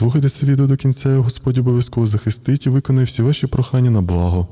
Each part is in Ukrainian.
Дослухайте це відео до кінця, Господь обов'язково захистить і виконає всі ваші прохання на благо.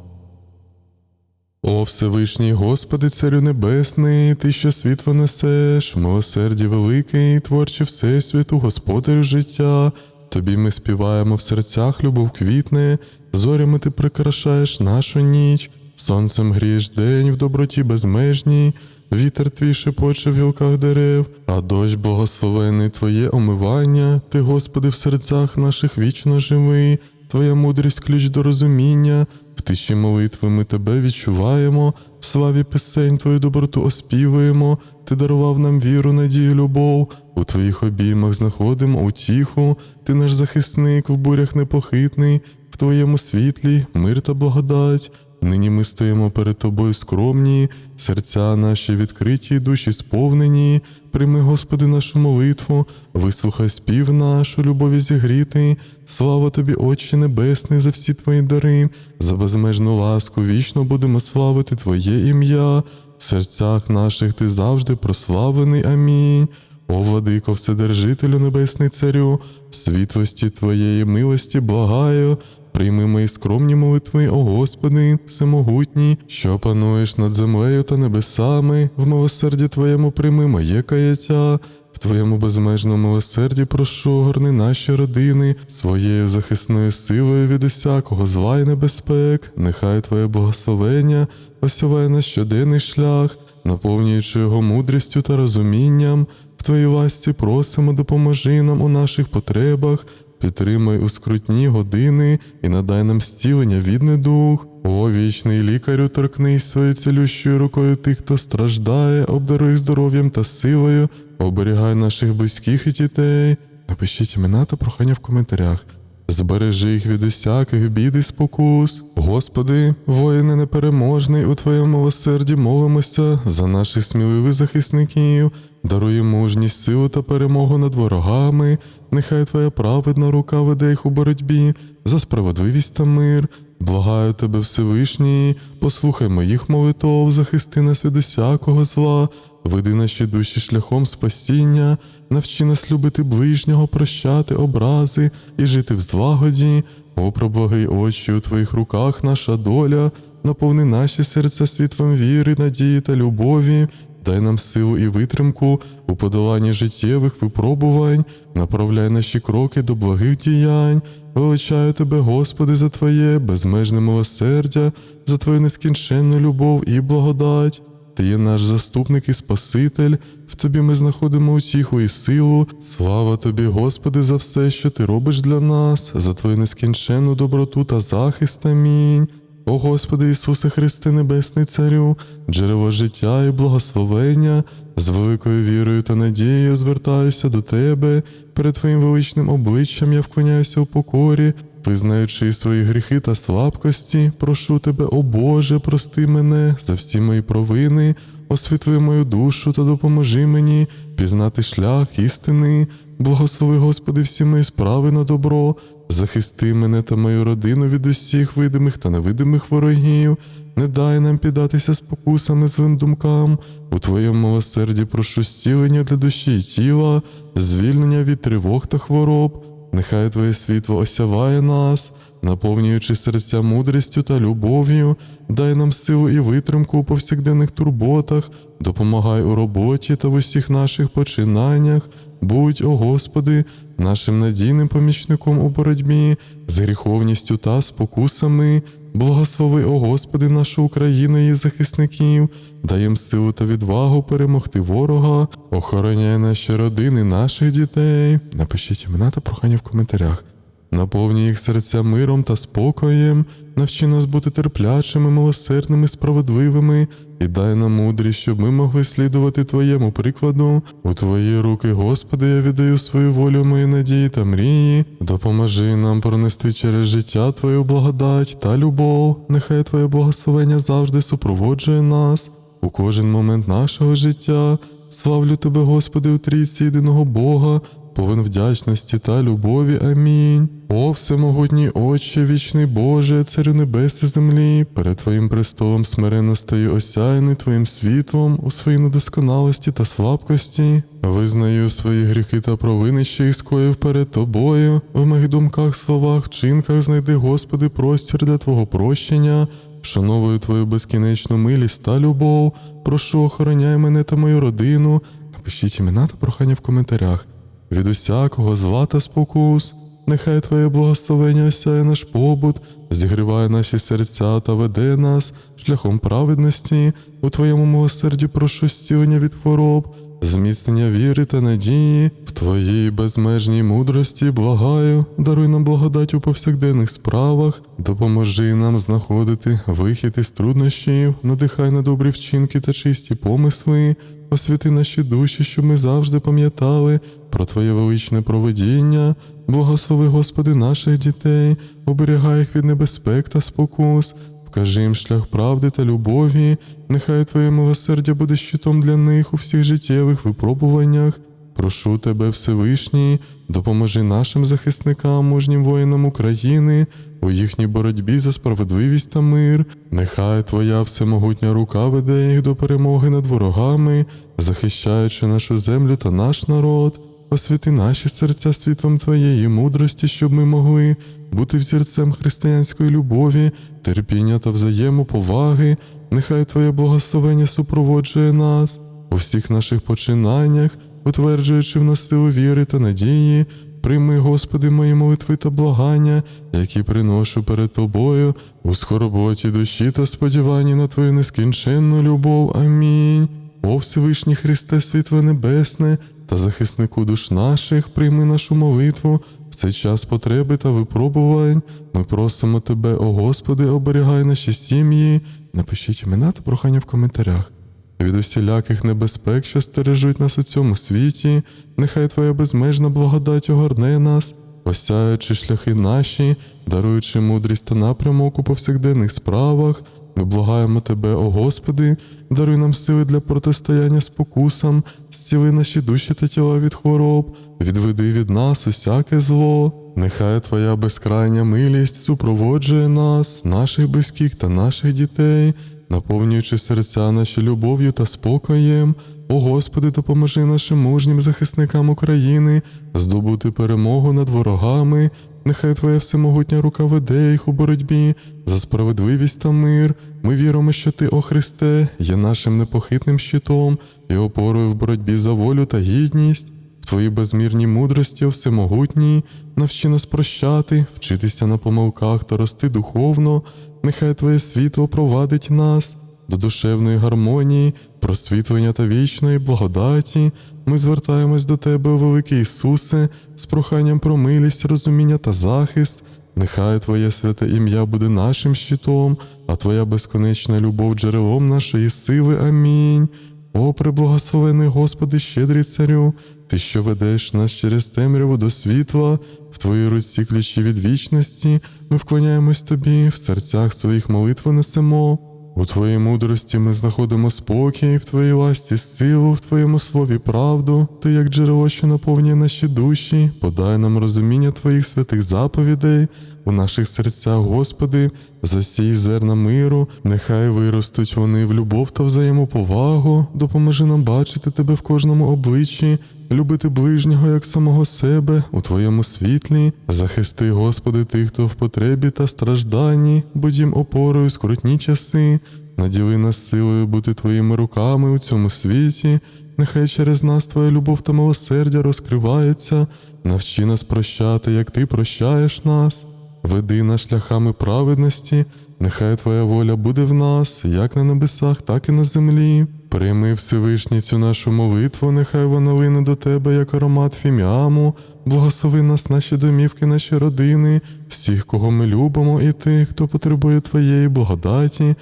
О Всевишній Господи, Царю Небесний, Ти, що світло несеш, милосерді великий, творче Всесвіту, Господарю життя. Тобі ми співаємо в серцях, любов квітне, зорями ти прикрашаєш нашу ніч, сонцем грієш день в доброті безмежній, вітер твій шепоче в гілках дерев, а дощ благословений Твоє омивання, Ти, Господи, в серцях наших вічно живий, Твоя мудрість ключ до розуміння. В тиші молитви ми тебе відчуваємо, в славі пісень твою доброту оспівуємо, ти дарував нам віру, надію, любов, у твоїх обіймах знаходимо утіху, ти наш захисник в бурях непохитний, в твоєму світлі мир та благодать. Нині ми стоїмо перед тобою скромні, серця наші відкриті, душі сповнені. Прийми, Господи, нашу молитву, вислухай спів наш, у любові зігріти. Слава тобі, Отче Небесний, за всі твої дари, за безмежну ласку вічно будемо славити Твоє ім'я. В серцях наших ти завжди прославлений. Амінь. О, владико, Вседержителю Небесний Царю, в світлості Твоєї милості благаю. Прийми мої скромні молитви, о Господи, всемогутній, що пануєш над землею та небесами, в милосерді Твоєму прийми моє каяття. В Твоєму безмежному милосерді прошу огорни наші родини своєю захисною силою від усякого зла і небезпек. Нехай Твоє благословення осяває наш щоденний шлях, наповнюючи його мудрістю та розумінням. В Твоїй ласті просимо, допоможи нам у наших потребах, підтримай у скрутні години і надай нам зцілення від недуг. О, вічний лікарю, торкнись своєю цілющою рукою тих, хто страждає, обдаруй здоров'ям та силою, оберігай наших близьких і дітей. Напишіть імена та прохання в коментарях. Збережи їх від усяких бід і спокус. Господи, воїне непереможний, у Твоєму милосерді молимося за наших сміливих захисників, даруй мужність, силу та перемогу над ворогами. Нехай Твоя праведна рука веде їх у боротьбі за справедливість та мир. Благаю тебе, Всевишній, послухай моїх молитов, захисти нас від усякого зла, веди наші душі шляхом спасіння, навчи нас любити ближнього, прощати образи і жити в злагоді. О, проблагий очі, у твоїх руках наша доля, наповни наші серця світлом віри, надії та любові. Дай нам силу і витримку у подоланні життєвих випробувань, направляй наші кроки до благих діянь. Величаю тебе, Господи, за Твоє безмежне милосердя, за Твою нескінченну любов і благодать. Ти є наш заступник і Спаситель, в Тобі ми знаходимо утіху і силу. Слава Тобі, Господи, за все, що Ти робиш для нас, за Твою нескінченну доброту та захист. Амінь. О Господи Ісусе Христе Небесний Царю, джерело життя і благословення, з великою вірою та надією звертаюся до Тебе, перед Твоїм величним обличчям я вклоняюся у покорі, визнаючи свої гріхи та слабкості, прошу Тебе, о Боже, прости мене за всі мої провини, освітли мою душу та допоможи мені пізнати шлях істини. Благослови, Господи, всі мої справи на добро, захисти мене та мою родину від усіх видимих та невидимих ворогів, не дай нам піддатися спокусами злим думкам. У Твоєму милосерді прошу зцілення для душі і тіла, звільнення від тривог та хвороб. Нехай Твоє світло осяває нас, наповнюючи серця мудрістю та любов'ю, дай нам силу і витримку у повсякденних турботах, допомагай у роботі та в усіх наших починаннях. Будь, о Господи, нашим надійним помічником у боротьбі з гріховністю та спокусами. Благослови, о Господи, нашу Україну і захисників, дай їм силу та відвагу перемогти ворога, охороняй наші родини, наших дітей. Напишіть імена та прохання в коментарях. Наповні їх серця миром та спокоєм, навчи нас бути терплячими, милосердними, справедливими, і дай нам мудрість, щоб ми могли слідувати Твоєму прикладу. У Твої руки, Господи, я віддаю свою волю, мої надії та мрії. Допоможи нам пронести через життя Твою благодать та любов. Нехай Твоє благословення завжди супроводжує нас у кожен момент нашого життя. Славлю Тебе, Господи, у трійці єдиного Бога, повен вдячності та любові. Амінь. О, всемогутній Отче, вічний Боже, Царю небес і землі, перед Твоїм престолом смиренно стою осяяний Твоїм світлом у своїй недосконалості та слабкості. Визнаю свої гріхи та провини, що їх скоїв перед Тобою. В моїх думках, словах, вчинках знайди, Господи, простір для Твого прощення. Вшановую Твою безкінечну милість та любов. Прошу, охороняй мене та мою родину. Напишіть імена та прохання в коментарях. Від усякого зла та спокус. Нехай Твоє благословення осяє наш побут, зігріває наші серця та веде нас шляхом праведності. У Твоєму милосерді прошу зцілення від хвороб, зміцнення віри та надії. В Твоїй безмежній мудрості благаю, даруй нам благодать у повсякденних справах, допоможи нам знаходити вихід із труднощів, надихай на добрі вчинки та чисті помисли. Освяти наші душі, щоб ми завжди пам'ятали про Твоє величне проведіння. Благослови, Господи, наших дітей, оберігай їх від небезпек та спокус, вкажи їм шлях правди та любові. Нехай Твоє милосердя буде щитом для них у всіх життєвих випробуваннях. Прошу тебе, Всевишній, допоможи нашим захисникам, мужнім воїнам України у їхній боротьбі за справедливість та мир. Нехай Твоя всемогутня рука веде їх до перемоги над ворогами, захищаючи нашу землю та наш народ. Освіти наші серця світлом Твоєї мудрості, щоб ми могли бути взірцем християнської любові, терпіння та взаємоповаги. Нехай Твоє благословення супроводжує нас у всіх наших починаннях, утверджуючи в нас силу віри та надії. Прийми, Господи, мої молитви та благання, які приношу перед Тобою у скорботі душі та сподіванні на Твою нескінченну любов. Амінь. О Всевишній Христе, світло небесне та захиснику душ наших, прийми нашу молитву в цей час потреби та випробувань. Ми просимо Тебе, о Господи, оберігай наші сім'ї. Напишіть імена та прохання в коментарях. Від усіляких небезпек, що стережуть нас у цьому світі, нехай Твоя безмежна благодать огорне нас, осяючи шляхи наші, даруючи мудрість та напрямок у повсякденних справах. Ми благаємо Тебе, о Господи, даруй нам сили для протистояння спокусам, зціли наші душі та тіла від хвороб, відведи від нас усяке зло. Нехай Твоя безкрайня милість супроводжує нас, наших близьких та наших дітей, наповнюючи серця наші любов'ю та спокоєм. О Господи, допоможи нашим мужнім захисникам України здобути перемогу над ворогами. Нехай Твоя всемогутня рука веде їх у боротьбі за справедливість та мир. Ми віримо, що Ти, о Христе, є нашим непохитним щитом і опорою в боротьбі за волю та гідність. В Твоїй безмірній мудрості, о всемогутній, навчи нас прощати, вчитися на помилках та рости духовно. Нехай Твоє світло провадить нас до душевної гармонії, просвітлення та вічної благодаті. Ми звертаємось до Тебе, великий Ісусе, з проханням про милість, розуміння та захист. Нехай Твоє святе ім'я буде нашим щитом, а Твоя безконечна любов джерелом нашої сили. Амінь. О, преблагословений Господи, щедрий царю, Ти, що ведеш нас через темряву до світла, в Твоїй руці ключі від вічності, ми вклоняємось Тобі, в серцях своїх молитви несемо. У Твоїй мудрості ми знаходимо спокій, в Твоїй ласті силу, в Твоєму слові правду, Ти як джерело, що наповнює наші душі, подай нам розуміння Твоїх святих заповідей у наших серцях, Господи, засій зерна миру, нехай виростуть вони в любов та взаємоповагу, допоможи нам бачити Тебе в кожному обличчі, любити ближнього як самого себе у Твоєму світлі, захисти, Господи, тих, хто в потребі та стражданні, будь їм опорою скрутні часи, наділи нас силою бути Твоїми руками у цьому світі. Нехай через нас Твоя любов та милосердя розкривається, навчи нас прощати, як Ти прощаєш нас, веди нас шляхами праведності, нехай Твоя воля буде в нас, як на небесах, так і на землі. Прийми Всевишній цю нашу молитву, нехай вона вине до Тебе, як аромат фіміаму, благослови нас, наші домівки, наші родини, всіх, кого ми любимо, і тих, хто потребує Твоєї благодаті.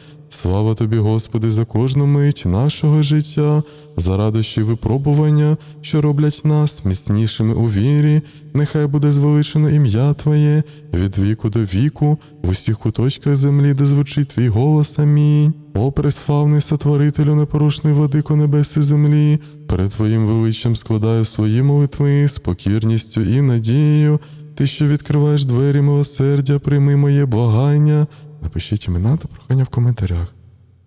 Слава тобі, Господи, за кожну мить нашого життя, за радощі випробування, що роблять нас міцнішими у вірі. Нехай буде звеличено ім'я Твоє від віку до віку, в усіх куточках землі, де звучить твій голос. Амінь. О, преславний сотворителю непорушної владико небес і землі, перед Твоїм величчям складаю свої молитви з покірністю і надією. Ти, що відкриваєш двері милосердя, прийми моє благання. Напишіть імена та прохання в коментарях.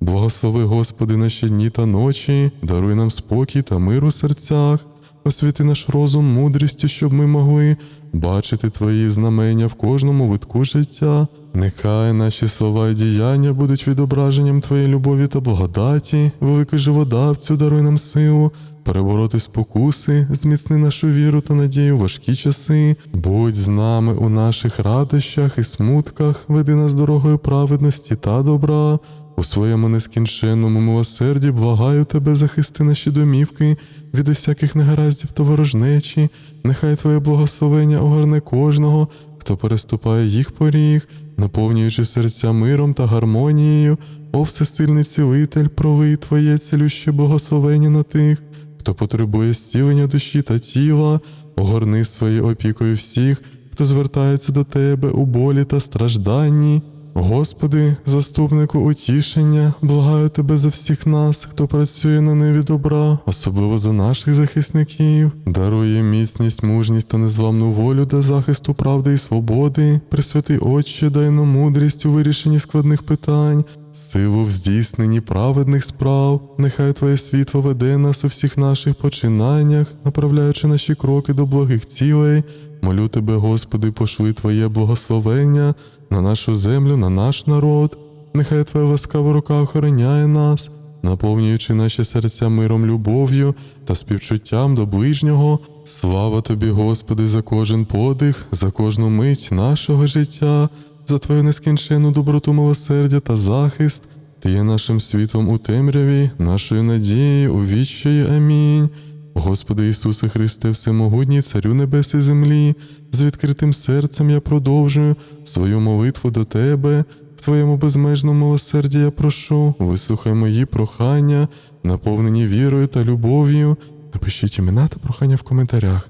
Благослови, Господи, наші дні та ночі, даруй нам спокій та мир у серцях, освіти наш розум мудрістю, щоб ми могли бачити Твої знамення в кожному витку життя. Нехай наші слова і діяння будуть відображенням Твоєї любові та благодаті, великий живодавцю, даруй нам силу, перебороти спокуси, зміцни нашу віру та надію в важкі часи. Будь з нами у наших радощах і смутках, веди нас дорогою праведності та добра. У своєму нескінченному милосерді благаю тебе захисти наші домівки від усяких негараздів та ворожнечі. Нехай Твоє благословення огорне кожного, хто переступає їх поріг, наповнюючи серця миром та гармонією. О всесильний цілитель, пролий Твоє цілюще благословення на тих, хто потребує стілення душі та тіла, огорни своєю опікою всіх, хто звертається до Тебе у болі та стражданні. Господи, заступнику утішення, благаю Тебе за всіх нас, хто працює на ниві добра, особливо за наших захисників, дарує міцність, мужність та незламну волю до захисту правди і свободи, Пресвятий Отче, дай нам мудрість у вирішенні складних питань, силу в здійсненні праведних справ. Нехай Твоє світло веде нас у всіх наших починаннях, направляючи наші кроки до благих цілей. Молю Тебе, Господи, пошли Твоє благословення на нашу землю, на наш народ. Нехай Твоя ласкава рука охороняє нас, наповнюючи наші серця миром, любов'ю та співчуттям до ближнього. Слава Тобі, Господи, за кожен подих, за кожну мить нашого життя, за Твою нескінченну доброту, милосердя та захист. Ти є нашим світлом у темряві, нашою надією у відчаї. Амінь. Господи Ісусе Христе, Всемогутній, Царю Небес і землі, з відкритим серцем я продовжую свою молитву до Тебе. В Твоєму безмежному милосерді я прошу, вислухай мої прохання, наповнені вірою та любов'ю. Напишіть імена та прохання в коментарях.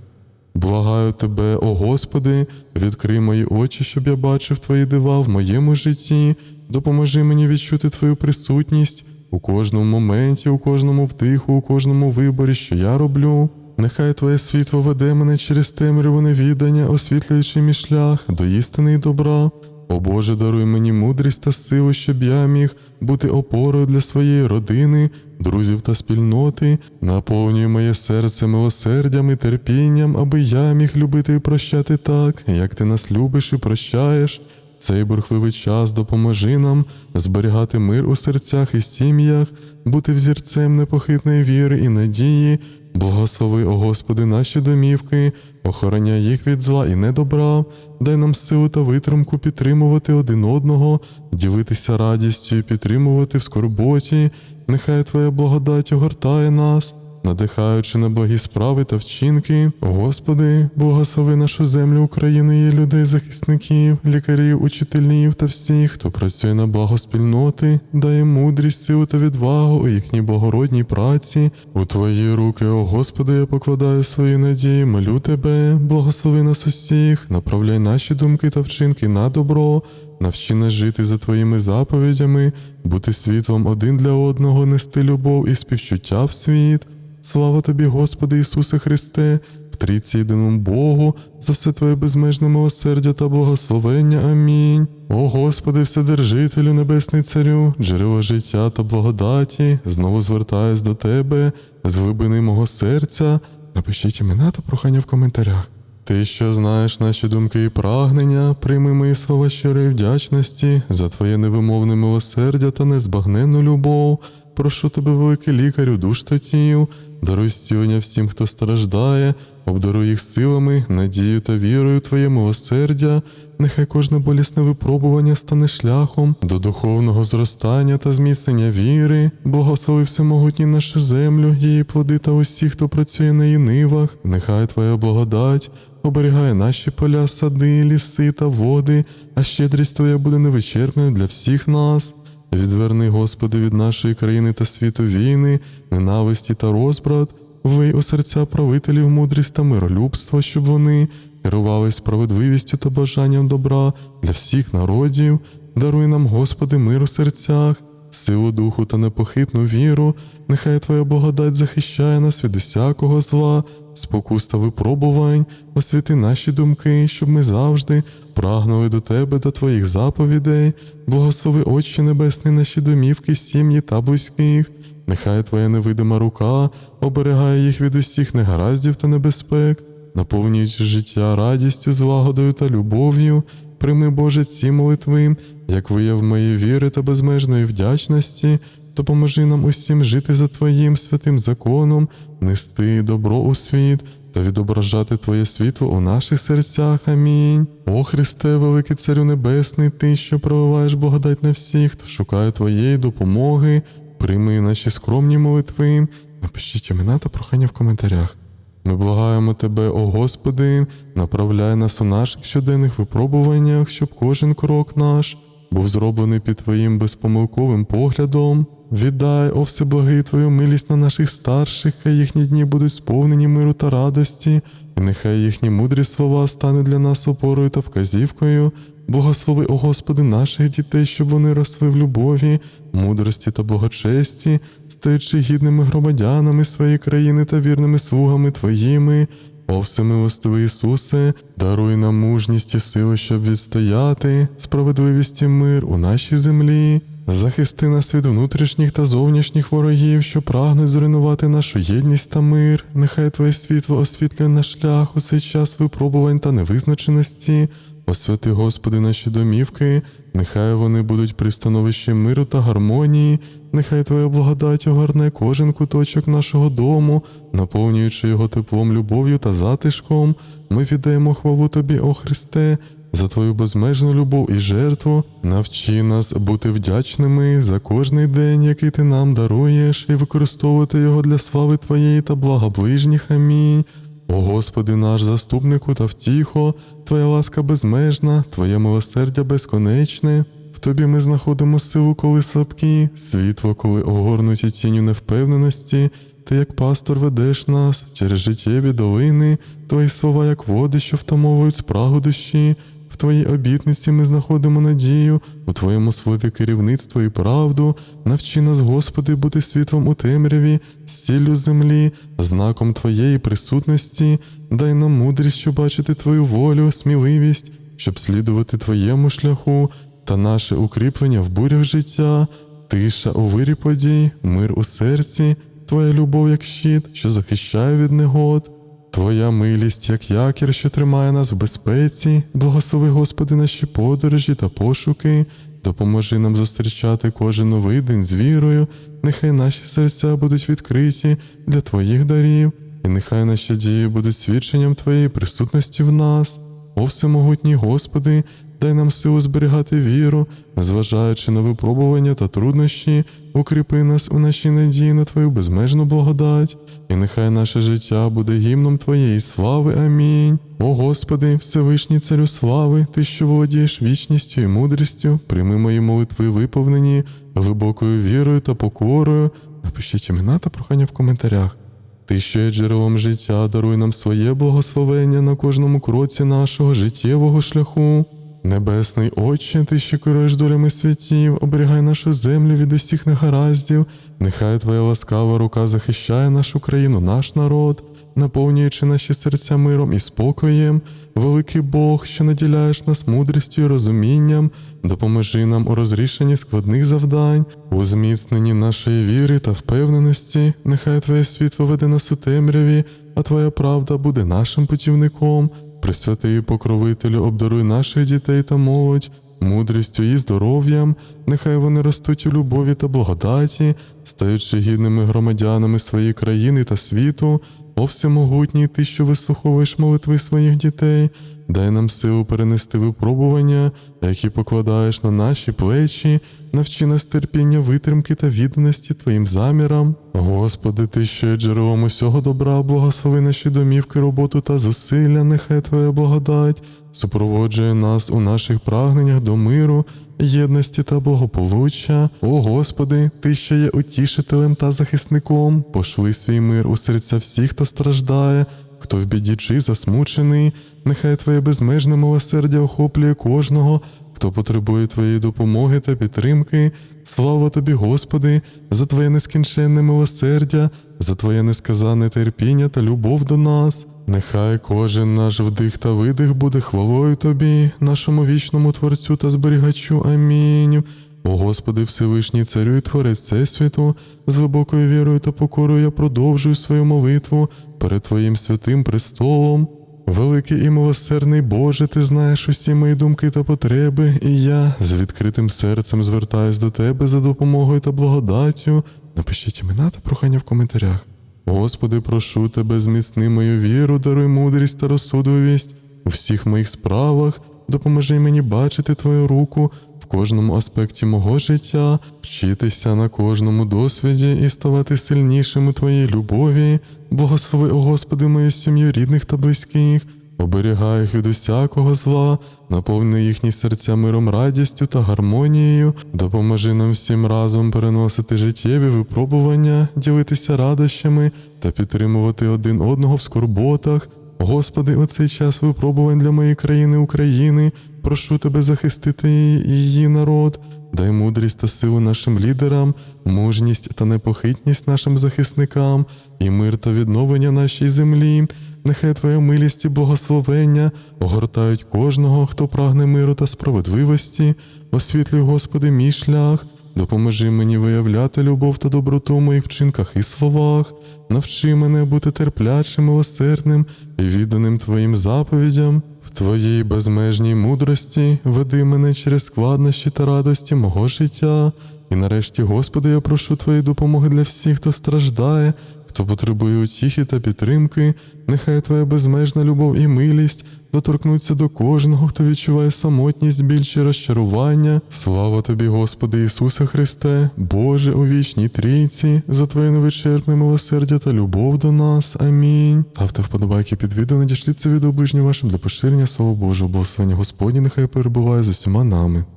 Благаю тебе, о Господи, відкрий мої очі, щоб я бачив Твої дива в моєму житті. Допоможи мені відчути Твою присутність у кожному моменті, у кожному вдиху, у кожному виборі, що я роблю. Нехай Твоє світло веде мене через темряву невідання, освітлюючи мій шлях до істини і добра. О Боже, даруй мені мудрість та силу, щоб я міг бути опорою для своєї родини, друзів та спільноти, наповнюй моє серце милосердям і терпінням, аби я міг любити і прощати так, як ти нас любиш і прощаєш. Цей бурхливий час допоможи нам зберігати мир у серцях і сім'ях, бути взірцем непохитної віри і надії. Благослови, о Господи, наші домівки, охороняй їх від зла і недобра, дай нам силу та витримку підтримувати один одного, ділитися радістю і підтримувати в скорботі. Нехай Твоя благодать огортає нас, надихаючи на благі справи та вчинки. Господи, благослови нашу землю, Україну, її людей, захисників, лікарів, учителів та всіх, хто працює на благо спільноти, їм мудрість, силу та відвагу у їхній благородній праці. У Твої руки, о Господи, я покладаю свої надії, молю Тебе, благослови нас усіх, направляй наші думки та вчинки на добро. Навчи нас жити за Твоїми заповідями, бути світлом один для одного, нести любов і співчуття в світ. Слава тобі, Господи Ісусе Христе, в трійці єдиному Богу, за все Твоє безмежне милосердя та благословення. Амінь. О Господи, Вседержителю, Небесний Царю, джерело життя та благодаті, знову звертаюсь до Тебе з глибини мого серця. Напишіть імена та прохання в коментарях. Ти, що знаєш наші думки і прагнення, прийми мої слова щирої вдячності за Твоє невимовне милосердя та незбагненну любов. Прошу тебе, великий лікарю, душ та тіл, даруй зцілення всім, хто страждає, обдаруй їх силами, надією та вірою Твоє милосердя. Нехай кожне болісне випробування стане шляхом до духовного зростання та зміцнення віри, благослови всемогутній нашу землю, її плоди та усіх, хто працює на її нивах. Нехай Твоя благодать оберігає наші поля, сади, ліси та води, а щедрість Твоя буде невичерпною для всіх нас. Відверни, Господи, від нашої країни та світу війни, ненависті та розбрат, вий у серця правителів мудрість та миролюбство, щоб вони керували справедливістю та бажанням добра для всіх народів. Даруй нам, Господи, мир у серцях, силу духу та непохитну віру. Нехай Твоя благодать захищає нас від усякого зла, спокус та випробувань, освіти наші думки, щоб ми завжди прагнули до Тебе та Твоїх заповідей, благослови Отче Небесний наші домівки, сім'ї та близьких. Нехай Твоя невидима рука оберігає їх від усіх негараздів та небезпек, наповнюючи життя радістю, злагодою та любов'ю. Прийми, Боже, ці молитви, як вияв моєї віри та безмежної вдячності, допоможи нам усім жити за Твоїм святим законом, нести добро у світ та відображати Твоє світло у наших серцях. Амінь. О Христе, великий Царю Небесний, Ти, що проливаєш благодать на всіх, хто шукає Твоєї допомоги, прийми наші скромні молитви. Напишіть імена та прохання в коментарях. Ми благаємо Тебе, о Господи, направляй нас у наших щоденних випробуваннях, щоб кожен крок наш був зроблений під Твоїм безпомилковим поглядом. Віддай, о всеблагий Твою милість на наших старших, хай їхні дні будуть сповнені миру та радості, і нехай їхні мудрі слова стануть для нас опорою та вказівкою. Благослови, о Господи, наших дітей, щоб вони росли в любові, мудрості та благочесті, стаючи гідними громадянами своєї країни та вірними слугами Твоїми. О всемилостивий Ісусе, даруй нам мужність і сили, щоб відстояти, справедливість і мир у нашій землі. Захисти нас від внутрішніх та зовнішніх ворогів, що прагнуть зруйнувати нашу єдність та мир. Нехай Твоє світло освітлює наш шлях у цей час випробувань та невизначеності. Освяти, Господи, наші домівки, нехай вони будуть пристановищем миру та гармонії, нехай Твоя благодать огорне кожен куточок нашого дому, наповнюючи його теплом, любов'ю та затишком. Ми віддаємо хвалу Тобі, о Христе, за Твою безмежну любов і жертву. Навчи нас бути вдячними за кожний день, який Ти нам даруєш, і використовувати його для слави Твоєї та блага ближніх. Амінь. О Господи наш заступнику та втіхо, Твоя ласка безмежна, Твоє милосердя безконечне. В Тобі ми знаходимо силу, коли слабкі, світло, коли огорнуті тінню невпевненості. Ти, як пастор, ведеш нас через життєві долини, Твої слова, як води, що втамовують спрагу душі. Твоїй обітниці ми знаходимо надію, у Твоєму слові керівництво і правду. Навчи нас, Господи, бути світлом у темряві, сіллю землі, знаком Твоєї присутності. Дай нам мудрість, щоб бачити Твою волю, сміливість, щоб слідувати Твоєму шляху та наше укріплення в бурях життя, тиша у вирі подій, мир у серці, Твоя любов, як щит, що захищає від негод. Твоя милість, як якір, що тримає нас в безпеці, благослови, Господи, наші подорожі та пошуки, допоможи нам зустрічати кожен новий день з вірою, нехай наші серця будуть відкриті для Твоїх дарів, і нехай наші дії будуть свідченням Твоєї присутності в нас. О всемогутній Господи, дай нам силу зберігати віру, незважаючи на випробування та труднощі, укріпи нас у нашій надії на Твою безмежну благодать, і нехай наше життя буде гімном Твоєї слави. Амінь. О Господи, Всевишній Царю слави, Ти, що володієш вічністю і мудрістю, прийми мої молитви виповнені глибокою вірою та покорою. Напишіть імена та прохання в коментарях. Ти, що є джерелом життя, даруй нам своє благословення на кожному кроці нашого життєвого шляху. Небесний Отче, ти, що керуєш долями святів, оберігай нашу землю від усіх негараздів, нехай Твоя ласкава рука захищає нашу країну, наш народ, наповнюючи наші серця миром і спокоєм. Великий Бог, що наділяєш нас мудрістю і розумінням, допоможи нам у розрішенні складних завдань, у зміцненні нашої віри та впевненості. Нехай Твоє світло веде нас у темряві, а Твоя правда буде нашим путівником. Пресвятий покровителю, обдаруй наших дітей та молодь, мудрістю і здоров'ям, нехай вони ростуть у любові та благодаті, стаючи гідними громадянами своєї країни та світу, о всемогутній ти, що вислуховуєш молитви своїх дітей, дай нам силу перенести випробування, які покладаєш на наші плечі, навчи нас терпіння, витримки та відданості Твоїм замірам. Господи, Ти, що є джерелом усього добра, благослови наші домівки, роботу та зусилля, нехай Твоя благодать супроводжує нас у наших прагненнях до миру, єдності та благополуччя. О Господи, Ти, що є утішителем та захисником, пошли свій мир у серця всіх, хто страждає, хто в біді чи засмучений, нехай Твоє безмежне милосердя охоплює кожного, хто потребує Твоєї допомоги та підтримки. Слава тобі, Господи, за Твоє нескінченне милосердя, за Твоє несказанне терпіння та любов до нас. Нехай кожен наш вдих та видих буде хвалою Тобі, нашому вічному Творцю та зберігачу. Амінь. О Господи, Всевишній Царю і Творець Всесвіту, з глибокою вірою та покорою я продовжую свою молитву перед Твоїм святим престолом. Великий і милосердний Боже, ти знаєш усі мої думки та потреби, і я з відкритим серцем звертаюсь до Тебе за допомогою та благодаттю. Напишіть імена та прохання в коментарях. Господи, прошу Тебе, зміцни мою віру, даруй мудрість та розсудливість у всіх моїх справах, допоможи мені бачити Твою руку в кожному аспекті мого життя, вчитися на кожному досвіді і ставати сильнішим у Твоїй любові. Благослови, о Господи, мою сім'ю рідних та близьких, оберігай їх від усякого зла, наповни їхні серця миром, радістю та гармонією, допоможи нам всім разом переносити життєві випробування, ділитися радощами та підтримувати один одного в скорботах. Господи, у цей час випробувань для моєї країни України, прошу Тебе захистити її її народ. Дай мудрість та силу нашим лідерам, мужність та непохитність нашим захисникам, і мир та відновлення нашій землі. Нехай Твоя милість і благословення огортають кожного, хто прагне миру та справедливості. Освітлюй, Господи, мій шлях. Допоможи мені виявляти любов та доброту в моїх вчинках і словах. Навчи мене бути терплячим, милосердним і відданим Твоїм заповідям. Твоїй безмежній мудрості веди мене через складнощі та радості мого життя. І нарешті, Господи, я прошу Твоєї допомоги для всіх, хто страждає, хто потребує утіхи та підтримки. Нехай Твоя безмежна любов і милість доторкнуться до кожного, хто відчуває самотність, біль чи розчарування. Слава тобі, Господи Ісусе Христе, Боже у вічній трійці, за Твоє невичерпне милосердя та любов до нас. Амінь. Ставте вподобайки під відео, надішліться від оближнім вашим для поширення Слова Божого. Благословення Господні нехай перебуває з усіма нами.